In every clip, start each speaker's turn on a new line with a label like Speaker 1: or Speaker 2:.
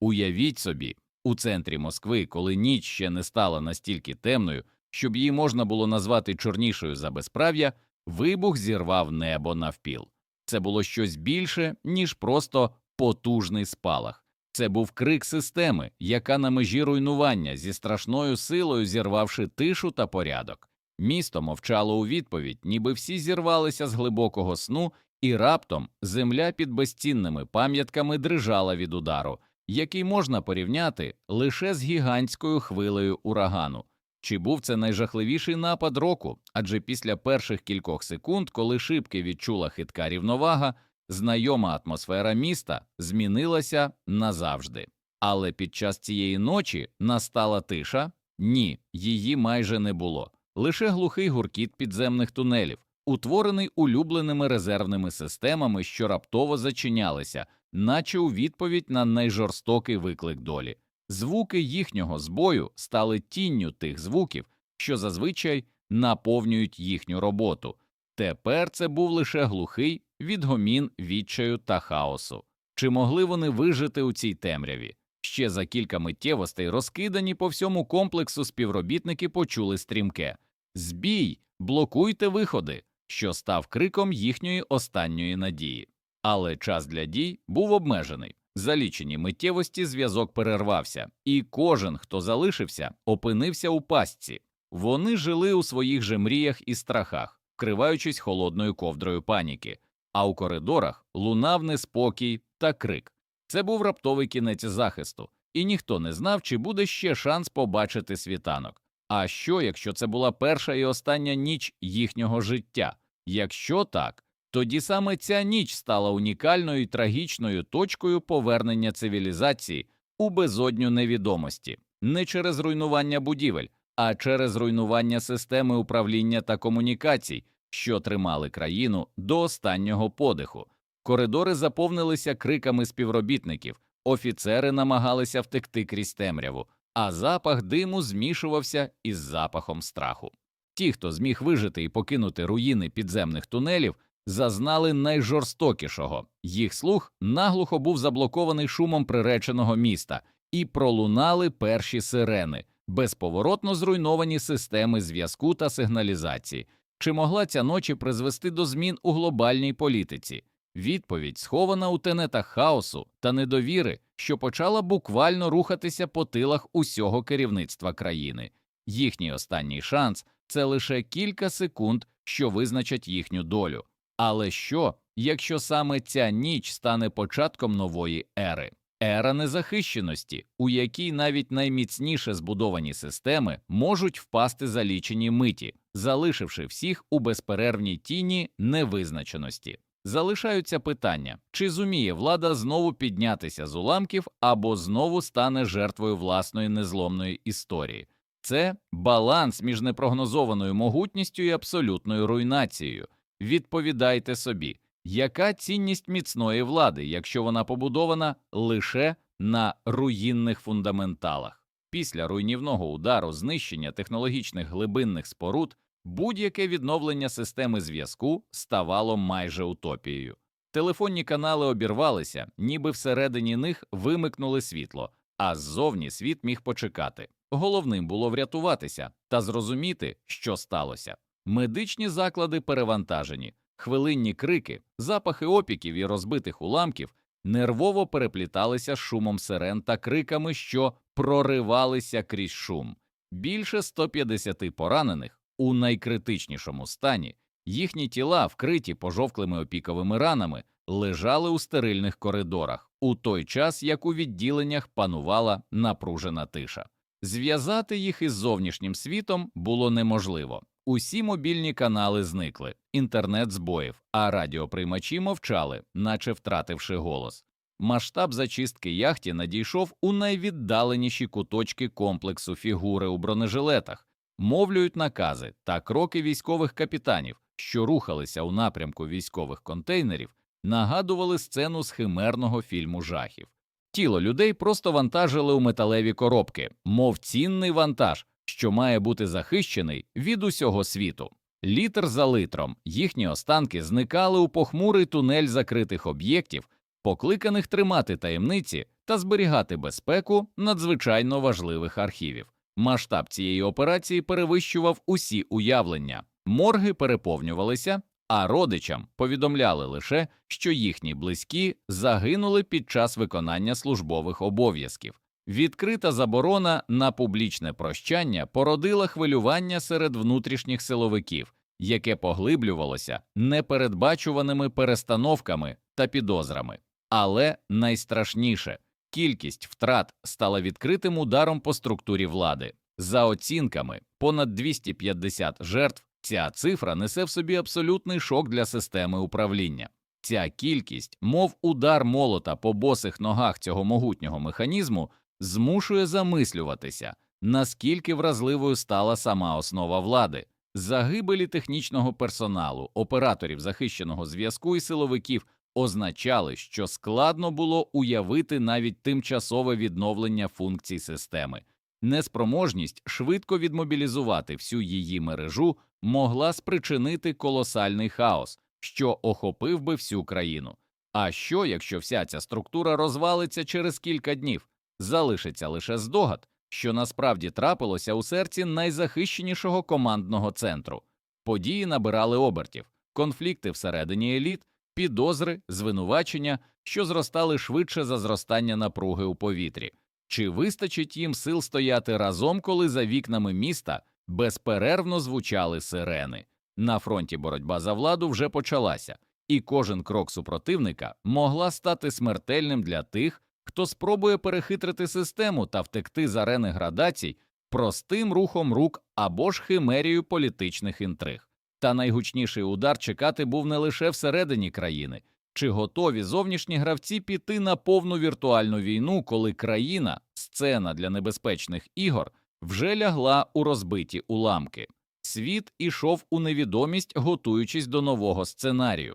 Speaker 1: Уявіть собі, у центрі Москви, коли ніч ще не стала настільки темною, щоб її можна було назвати чорнішою за безправ'я, вибух зірвав небо навпіл. Це було щось більше, ніж просто потужний спалах. Це був крик системи, яка на межі руйнування зі страшною силою зірвавши тишу та порядок. Місто мовчало у відповідь, ніби всі зірвалися з глибокого сну, і раптом земля під безцінними пам'ятками дрижала від удару, який можна порівняти лише з гігантською хвилею урагану. Чи був це найжахливіший напад року? Адже після перших кількох секунд, коли шибки відчула хитка рівновага, знайома атмосфера міста змінилася назавжди. Але під час цієї ночі настала тиша? Ні, її майже не було. Лише глухий гуркіт підземних тунелів, утворений улюбленими резервними системами, що раптово зачинялися, наче у відповідь на найжорстокий виклик долі. Звуки їхнього збою стали тінню тих звуків, що зазвичай наповнюють їхню роботу. Тепер це був лише глухий відгомін відчаю та хаосу. Чи могли вони вижити у цій темряві? Ще за кілька миттєвостей, розкидані по всьому комплексу співробітники почули стрімке Збій, блокуйте виходи, що став криком їхньої останньої надії. Але час для дій був обмежений. За лічені миттєвості зв'язок перервався, і кожен, хто залишився, опинився у пастці. Вони жили у своїх же мріях і страхах, вкриваючись холодною ковдрою паніки, а у коридорах лунав неспокій та крик. Це був раптовий кінець захисту, і ніхто не знав, чи буде ще шанс побачити світанок. А що, якщо це була перша і остання ніч їхнього життя? Якщо так, тоді саме ця ніч стала унікальною і трагічною точкою повернення цивілізації у безодню невідомості, не через руйнування будівель, а через руйнування системи управління та комунікацій, що тримали країну до останнього подиху. Коридори заповнилися криками співробітників, офіцери намагалися втекти крізь темряву, а запах диму змішувався із запахом страху. Ті, хто зміг вижити і покинути руїни підземних тунелів, зазнали найжорстокішого. Їх слух наглухо був заблокований шумом приреченого міста, і пролунали перші сирени, безповоротно зруйновані системи зв'язку та сигналізації. Чи могла ця ночі призвести до змін у глобальній політиці? Відповідь схована у тенетах хаосу та недовіри, що почала буквально рухатися по тилах усього керівництва країни. Їхній останній шанс це лише кілька секунд, що визначать їхню долю. Але що, якщо саме ця ніч стане початком нової ери? Ера незахищеності, у якій навіть найміцніше збудовані системи можуть впасти за лічені миті, залишивши всіх у безперервній тіні невизначеності. Залишаються питання, чи зуміє влада знову піднятися з уламків або знову стане жертвою власної незломної історії. Це баланс між непрогнозованою могутністю і абсолютною руйнацією. Відповідайте собі, яка цінність міцної влади, якщо вона побудована лише на руїнних фундаменталах? Після руйнівного удару знищення технологічних глибинних споруд будь-яке відновлення системи зв'язку ставало майже утопією. Телефонні канали обірвалися, ніби всередині них вимикнули світло, а ззовні світ міг почекати. Головним було врятуватися та зрозуміти, що сталося. Медичні заклади перевантажені, хвилинні крики, запахи опіків і розбитих уламків нервово перепліталися шумом сирен та криками, що проривалися крізь шум. Більше 150 поранених у найкритичнішому стані, їхні тіла, вкриті пожовклими опіковими ранами, лежали у стерильних коридорах, у той час як у відділеннях панувала напружена тиша. Зв'язати їх із зовнішнім світом було неможливо. Усі мобільні канали зникли, інтернет збоїв, а радіоприймачі мовчали, наче втративши голос. Масштаб зачистки яхті надійшов у найвіддаленіші куточки комплексу фігури у бронежилетах, мовлюють накази та кроки військових капітанів, що рухалися у напрямку військових контейнерів, нагадували сцену з химерного фільму жахів. Тіло людей просто вантажили у металеві коробки, мов цінний вантаж, що має бути захищений від усього світу. Літр за литром їхні останки зникали у похмурий тунель закритих об'єктів, покликаних тримати таємниці та зберігати безпеку надзвичайно важливих архівів. Масштаб цієї операції перевищував усі уявлення. Морги переповнювалися, а родичам повідомляли лише, що їхні близькі загинули під час виконання службових обов'язків. Відкрита заборона на публічне прощання породила хвилювання серед внутрішніх силовиків, яке поглиблювалося непередбачуваними перестановками та підозрами. Але найстрашніше кількість втрат стала відкритим ударом по структурі влади. За оцінками, понад 250 жертв. Ця цифра несе в собі абсолютний шок для системи управління. Ця кількість, мов удар молота по босих ногах цього могутнього механізму, змушує замислюватися, наскільки вразливою стала сама основа влади. Загибелі технічного персоналу, операторів захищеного зв'язку і силовиків означали, що складно було уявити навіть тимчасове відновлення функцій системи. Неспроможність швидко відмобілізувати всю її мережу могла спричинити колосальний хаос, що охопив би всю країну. А що, якщо вся ця структура розвалиться через кілька днів? Залишиться лише здогад, що насправді трапилося у серці найзахищенішого командного центру. Події набирали обертів, конфлікти всередині еліт, підозри, звинувачення, що зростали швидше за зростання напруги у повітрі. Чи вистачить їм сил стояти разом, коли за вікнами міста безперервно звучали сирени? На фронті боротьба за владу вже почалася, і кожен крок супротивника могла стати смертельним для тих, хто спробує перехитрити систему та втекти з арени градацій простим рухом рук або ж химерією політичних інтриг. Та найгучніший удар чекати був не лише всередині країни, чи готові зовнішні гравці піти на повну віртуальну війну, коли країна, сцена для небезпечних ігор, вже лягла у розбиті уламки. Світ ішов у невідомість, готуючись до нового сценарію.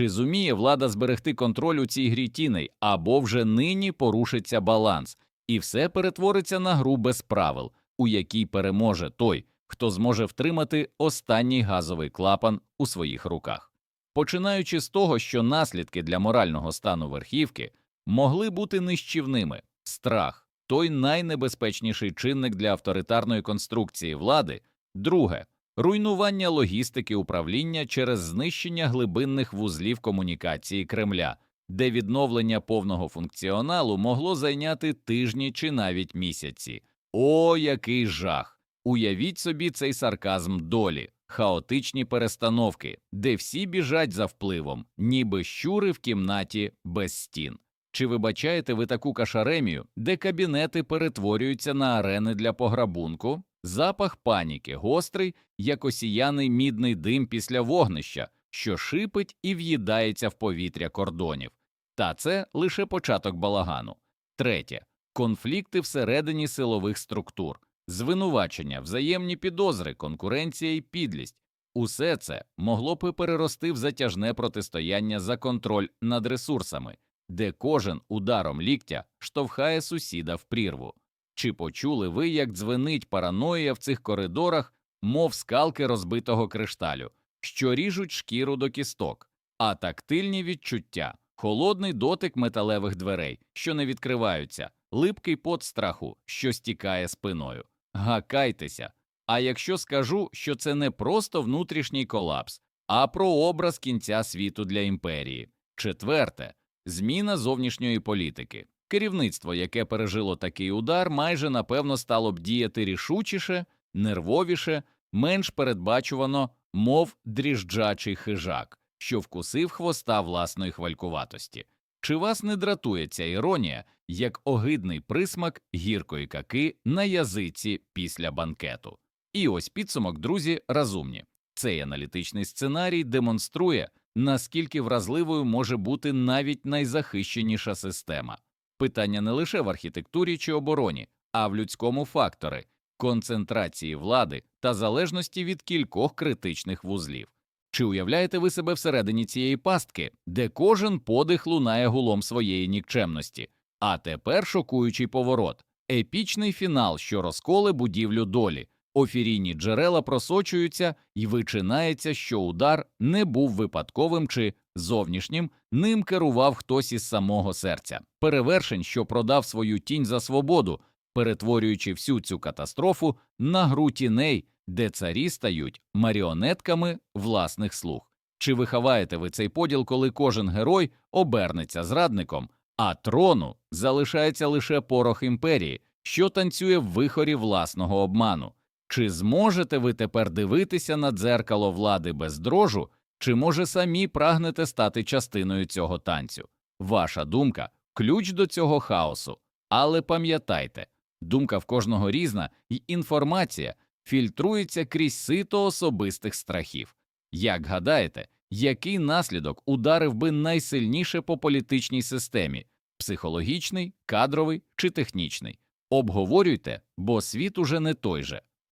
Speaker 1: Чи зуміє влада зберегти контроль у цій грі тіней, або вже нині порушиться баланс, і все перетвориться на гру без правил, у якій переможе той, хто зможе втримати останній газовий клапан у своїх руках. Починаючи з того, що наслідки для морального стану верхівки могли бути нищівними страх той найнебезпечніший чинник для авторитарної конструкції влади, друге руйнування логістики управління через знищення глибинних вузлів комунікації Кремля, де відновлення повного функціоналу могло зайняти тижні чи навіть місяці. О, який жах! Уявіть собі цей сарказм долі, хаотичні перестановки, де всі біжать за впливом, ніби щури в кімнаті без стін. Чи вибачаєте ви таку кашаремію, де кабінети перетворюються на арени для пограбунку? Запах паніки гострий, як осіяний мідний дим після вогнища, що шипить і в'їдається в повітря кордонів. Та це лише початок балагану. Третє конфлікти всередині силових структур, звинувачення, взаємні підозри, конкуренція і підлість. Усе це могло б перерости в затяжне протистояння за контроль над ресурсами, де кожен ударом ліктя штовхає сусіда в прірву. Чи почули ви, як дзвенить параноїя в цих коридорах, мов скалки розбитого кришталю, що ріжуть шкіру до кісток, а тактильні відчуття, холодний дотик металевих дверей, що не відкриваються, липкий пот страху, що стікає спиною. Гакайтеся. А якщо скажу, що це не просто внутрішній колапс, а про образ кінця світу для імперії. Четверте зміна зовнішньої політики. Керівництво, яке пережило такий удар, майже напевно стало б діяти рішучіше, нервовіше, менш передбачувано, мов дріжджачий хижак, що вкусив хвоста власної хвалькуватості. Чи вас не дратує ця іронія, як огидний присмак гіркої каки на язиці після банкету? І ось підсумок, друзі, розумні. Цей аналітичний сценарій демонструє, наскільки вразливою може бути навіть найзахищеніша система. Питання не лише в архітектурі чи обороні, а в людському факторі концентрації влади та залежності від кількох критичних вузлів. Чи уявляєте ви себе всередині цієї пастки, де кожен подих лунає гулом своєї нікчемності? А тепер шокуючий поворот, епічний фінал, що розколе будівлю долі, Офірійні джерела просочуються і вичинається, що удар не був випадковим чи зовнішнім, ним керував хтось із самого серця. Перевершень, що продав свою тінь за свободу, перетворюючи всю цю катастрофу на гру тіней, де царі стають маріонетками власних слуг. Чи виховаєте ви цей поділ, коли кожен герой обернеться зрадником, а трону залишається лише порох імперії, що танцює в вихорі власного обману? Чи зможете ви тепер дивитися на дзеркало влади без дрожу, чи може самі прагнете стати частиною цього танцю? Ваша думка ключ до цього хаосу. Але пам'ятайте, думка в кожного різна, і інформація фільтрується крізь сито особистих страхів. Як гадаєте, який наслідок ударив би найсильніше по політичній системі психологічний, кадровий чи технічний? Обговорюйте, бо світ уже не той же.